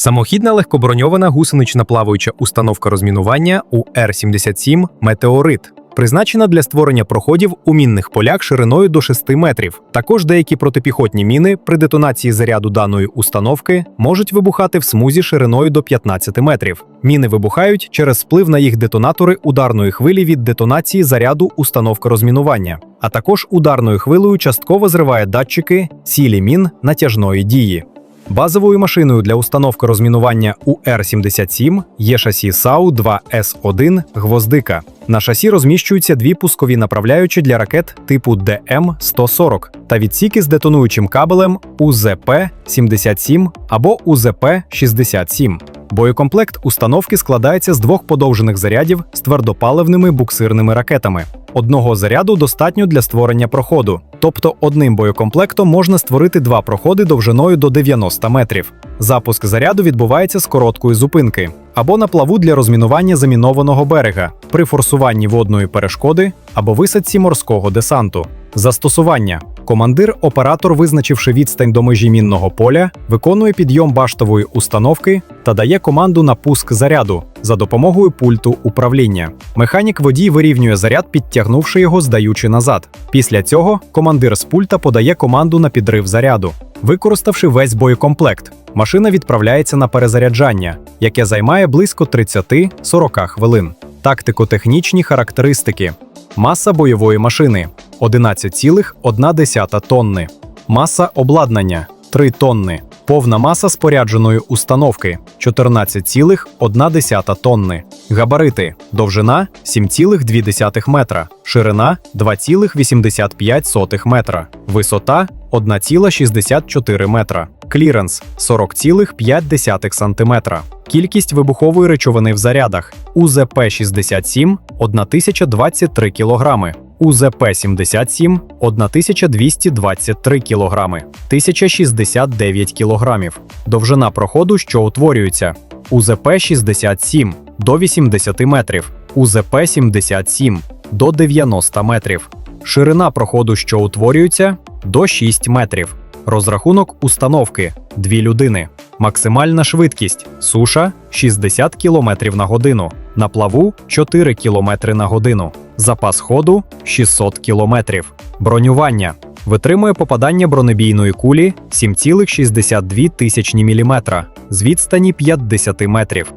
Самохідна легкоброньована гусенична плаваюча установка розмінування УР-77 Метеорит. Призначена для створення проходів у мінних полях шириною до 6 метрів. Також деякі протипіхотні міни при детонації заряду даної установки можуть вибухати в смузі шириною до 15 метрів. Міни вибухають через вплив на їх детонатори ударної хвилі від детонації заряду установки розмінування, а також ударною хвилею частково зриває датчики сілі мін натяжної дії. Базовою машиною для установки розмінування УР-77 є шасі САУ 2С1 Гвоздика. На шасі розміщуються дві пускові направляючі для ракет типу ДМ-140 та відсіки з детонуючим кабелем УЗП-77 або УЗП-67. Боєкомплект установки складається з двох подовжених зарядів з твердопаливними буксирними ракетами. Одного заряду достатньо для створення проходу, тобто одним боєкомплектом можна створити два проходи довжиною до 90 метрів. Запуск заряду відбувається з короткої зупинки або на плаву для розмінування замінованого берега при форсуванні водної перешкоди або висадці морського десанту. Застосування командир, оператор, визначивши відстань до межі мінного поля, виконує підйом баштової установки та дає команду на пуск заряду за допомогою пульту управління. Механік водій вирівнює заряд, підтягнувши його, здаючи назад. Після цього командир з пульта подає команду на підрив заряду. Використавши весь боєкомплект, машина відправляється на перезаряджання, яке займає близько 30-40 хвилин. Тактико-технічні характеристики. Маса бойової машини 11,1 тонни. Маса обладнання 3 тонни. Повна маса спорядженої установки 14,1 тонни. Габарити. Довжина 7,2 метра. Ширина 2,85 метра. Висота 1,64 метра. Кліренс 40,5 сантиметра. Кількість вибухової речовини в зарядах. УЗП-67 – 1023 кг. УЗП-77 – 1223 кг. 1069 кг. Довжина проходу, що утворюється. УЗП-67 – до 80 метрів. УЗП-77 – до 90 метрів. Ширина проходу, що утворюється – до 6 метрів. Розрахунок установки – 2 людини. Максимальна швидкість суша 60 км на годину, на плаву 4 км на годину, запас ходу 600 км. Бронювання витримує попадання бронебійної кулі 7,62 тисячні мм з відстані 50 метрів.